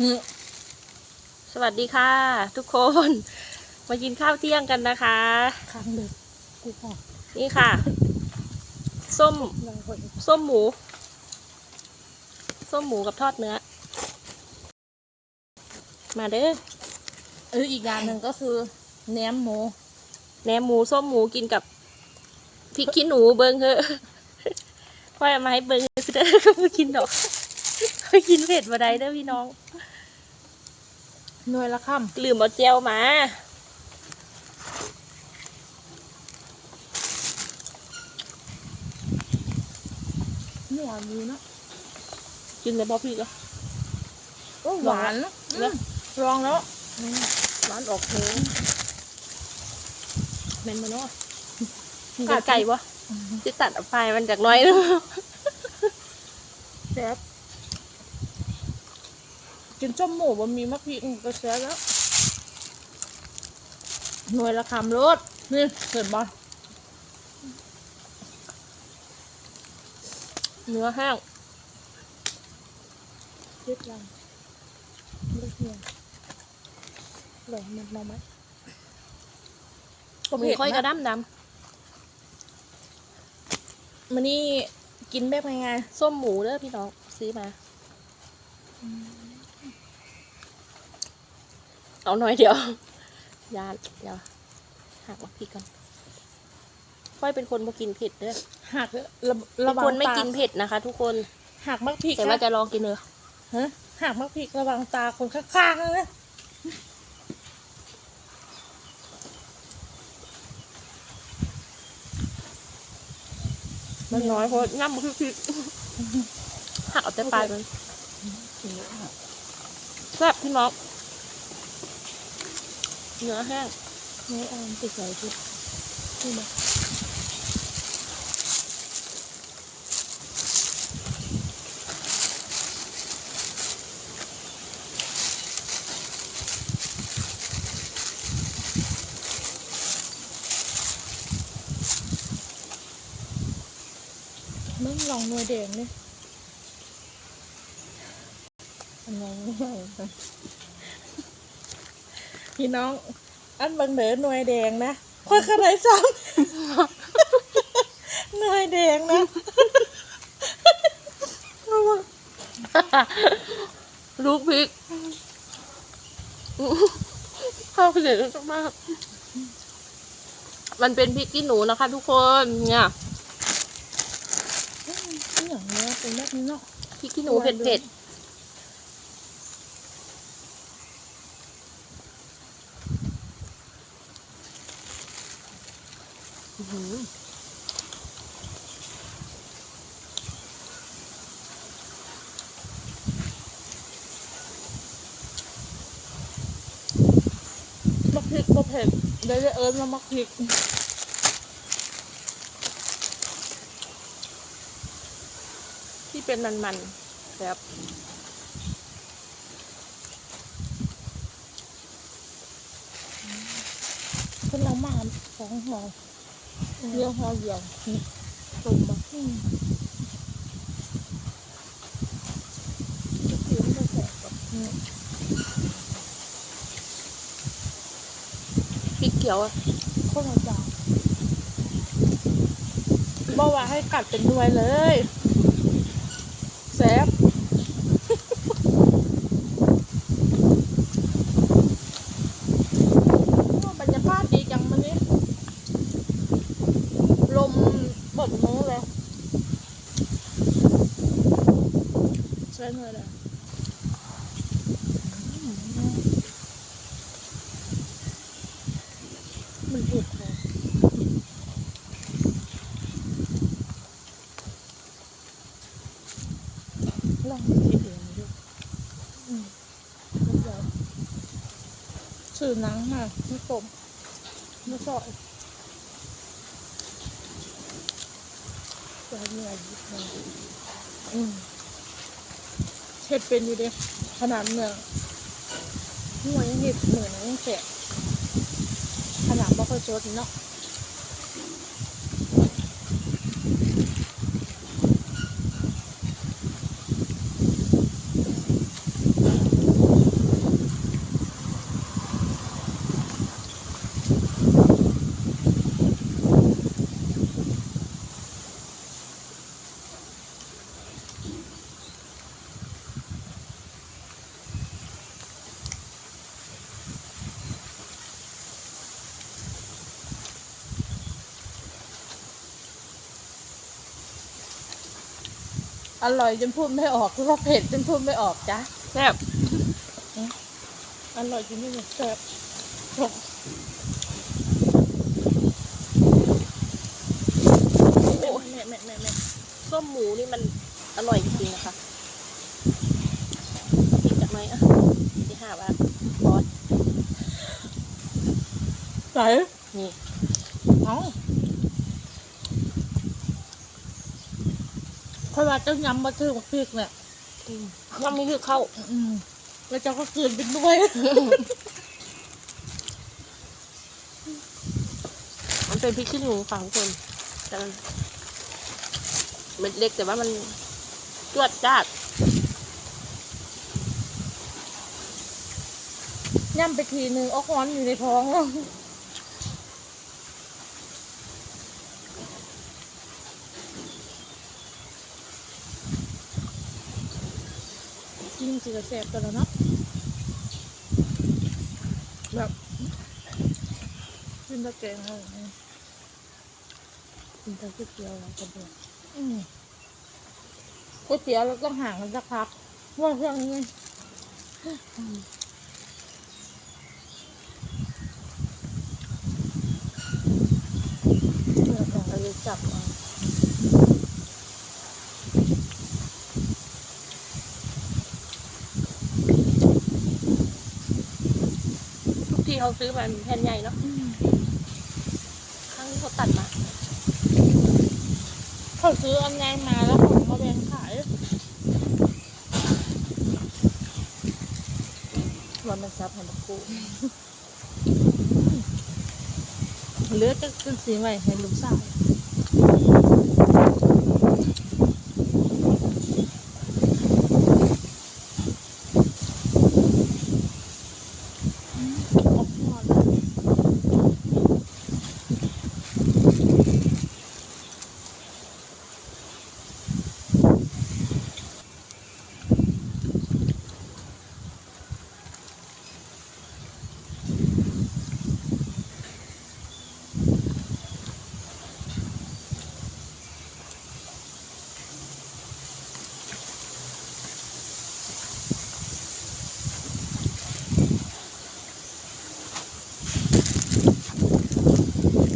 หือสวัสดีค่ะ ทุกคน มากินข้าวเที่ยงกันนะคะ ครั้งเด็กกูขอนี่ค่ะ ส้ม ลองคนส้มหมู ส้มหมูกับทอดเนื้อ มาเด้อเอออีกอย่างหนึ่งก็คือแหนมหมูแหนมหมูส้มหมูกินกับพริกขี้หนูเบิงเถอะค่อยเอามาให้เบิงเด้อก็ไม่กินดอกไปกินเผ็ดมาได้เด้อพี่น้อง หน่วยละค่ลืมเอาเจลมาำหวานดีเนาะกินเลยบอพี่ก็โอ้หวานนะเนอะอืมลองแล้วร้านออกเพลงเมนมาเนาะมีกไก่ปะจะตัดเอาไปมันจากน้อยนึงแซ่บ กินส้มหมูบะมีมะพริกก็แซ่บแล้ว หน่วยละคำรสนี่เห็นบ่เนื้อแห้งเจ็ดลังเล็กเนียหลงมันมาไหมก็มีเผ็ดค่อยกระด้ำดมันนี่กินแบบไงำส้มหมูเด้อพี่น้องซื้อมา เอาหน่อยเดียวยานเดี๋ยวหักมาพริกกันค่อยเป็นคนบ่กินเผ็ดเด้อหักระเป็ระนวังคนไม่ตากินเผ็ดนะคะ ทุกคน หักมักพริกแต่ว่านะจะลองกินเนอะฮะหักมักพริกระวังตาคนข้างๆนะมันน้อยเพราะง่ำมันคือพริกหักเอาแต่ปลายมันแซ่บพี่น้อง เนื้อแห้งนี่อามติดไหลพริกนี่นะมึงลองนวยแดงนี่อันไหนไม่ใช่ พี่น้อง อันบางเหนือหน่วยแดงนะค่อยขนาดซ้ำหน่วยแดงนะลูกพริกข้าวเผ็ดมาก มันเป็นพริกขี้หนูนะคะ ทุกคนเนี่ยนี่อย่างเนี้ยเป็นแบบนี้เนาะพริกขี้หนูเผ็ดเผ็ด พริกก็เผ็ดได้ได้เอิญมามักพริกที่เป็นมันๆแบบขึ้นเรามาสองหอเดียวหอเดียวตุ่มมาอืมผิวมันจะแสบแบบนี้ พริกเขียวโคตรจางบอกว่าให้กัดเป็นด้วยเลยแซ่บบรรยากาศดีจังมันนี้ ลมบดมือเลยใช่เลยเลยมันเผ็ดพอลองคิดเองดูอืมเดี๋ยว สื่อนังมาไม่กลมไม่ซอยจะเหนื่อยยิบเลยอืมเช็ดเป็นอยู่เด้ขนาดเมืองหัวยังเห็ดเหมือนยังแสบขนาดบ่ค่อยสดเนาะ อร่อยจนพูดไม่ออกหรือว่าเผ็ดจนพูดไม่ออกจ้ะแซ่บอร่อยจนไม่แซ่บโอ้แม่แม่แม่แม่ส้มหมูนี่มันอร่อยจริงๆนะคะกินจากไหนอะที่ห้าว่าบอสใส่นี่เอ้าเพ ราะว่าเจ้ายำมาซื้อมาพริกเนี่ยอืมน้ำนี่คือเข้า อืมแล้วเจ้าก็กลืนไปด้วยมันเป็นพริกขี้หนูค่ะทุกคนแต่มันเม็ดเล็กแต่ว่ามันจวดจ้าดย่ำไปทีนึงเอาค้อนอยู่ในท้องแล้ว กินสิกระแสบกันแล้วเนาะแบบกินตะแกงอะไรอย่างเงี้ยกินแต่ก๋วยเตี๋ยวแล้วก็เบื่ออืมก๋วยเตี๋ยวเราต้องห่างกันสักพักว่าเรื่องนี้เนื้อของจะจับมา ที่เขาซื้อมาแผ่นใหญ่เนาะครั้งที่เขาตัดมา เขาซื้ออันใหญ่มาแล้วเขามาแบ่งขายวันมันซับให้บักกูเลือดก็ขึ้นสีไว้ให้ลูกสาวอืมออกนอนแล้ว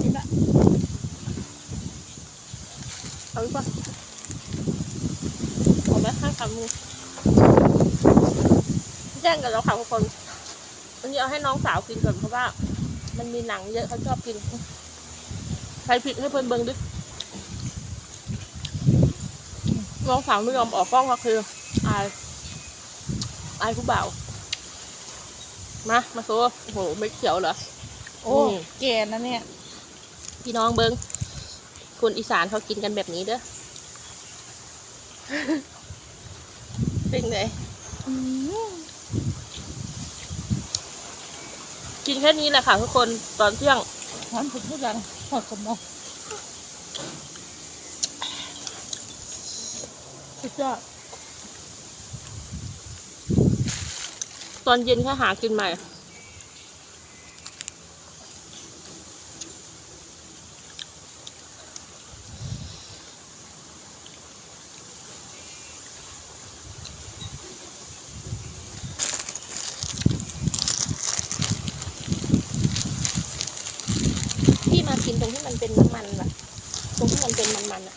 นี่ละเอาอีกป่ะเอาไหมห้า คำมือแจ้งกับเราค่ะทุกคนวันนี้เอาให้น้องสาวกินก่อนเพราะว่า มันมีหนังเยอะเขาชอบกินใครผิดให้เพิ่นเบิ่งดิน้องสาวไม่ยอมออกกล้องก็คืออายอายผู้บ่าวมามาโซ่โอ้โหไม่เขียวเหรอโอ้อืมแก่นะเนี่ย พี่น้องเบิงคนอีสานเขากินกันแบบนี้เด้อ เป็นไงกินแค่นี้แหละค่ะทุกคนตอนเที่ยงหอมผุดทุกอย่างหอดสมองสุดยอดตอนเย็นแค่หากินใหม่ กินตรงที่มันเป็นน้ำมันแบบตรงที่มันเป็นมันๆอะ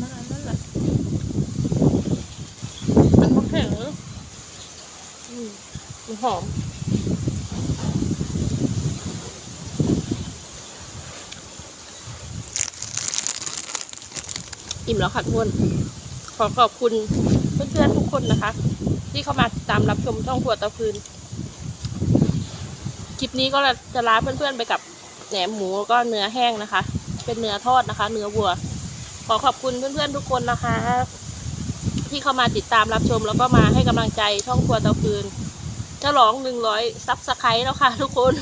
นั่นน่ะนั่นแหละมันมาแข็งเลยอืมมันหอมอิ่มแล้วค่ะทุกคนขอขอบคุณเพื่อนๆทุกคนนะคะ ที่เข้ามาติดตามรับชมช่องครัวเตาฟืน คลิปนี้ก็จะลาเพื่อนๆไปกับแหนมหมูก็เนื้อแห้งนะคะ เป็นเนื้อทอดนะคะ เนื้อวัว ขอขอบคุณเพื่อนๆทุกคนนะคะ ที่เข้ามาติดตามรับชม แล้วก็มาให้กำลังใจช่องครัวเตาฟืนฉลองหนึ่งร้อยซับสไครต์แล้วค่ะ ทุกคน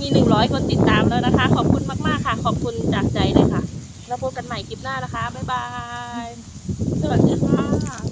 มีหนึ่งร้อยคนติดตามแล้วนะคะ ขอบคุณมากๆค่ะ ขอบคุณจากใจเลยค่ะ แล้วพบกันใหม่คลิปหน้านะคะ บ๊ายบาย สวัสดีค่ะ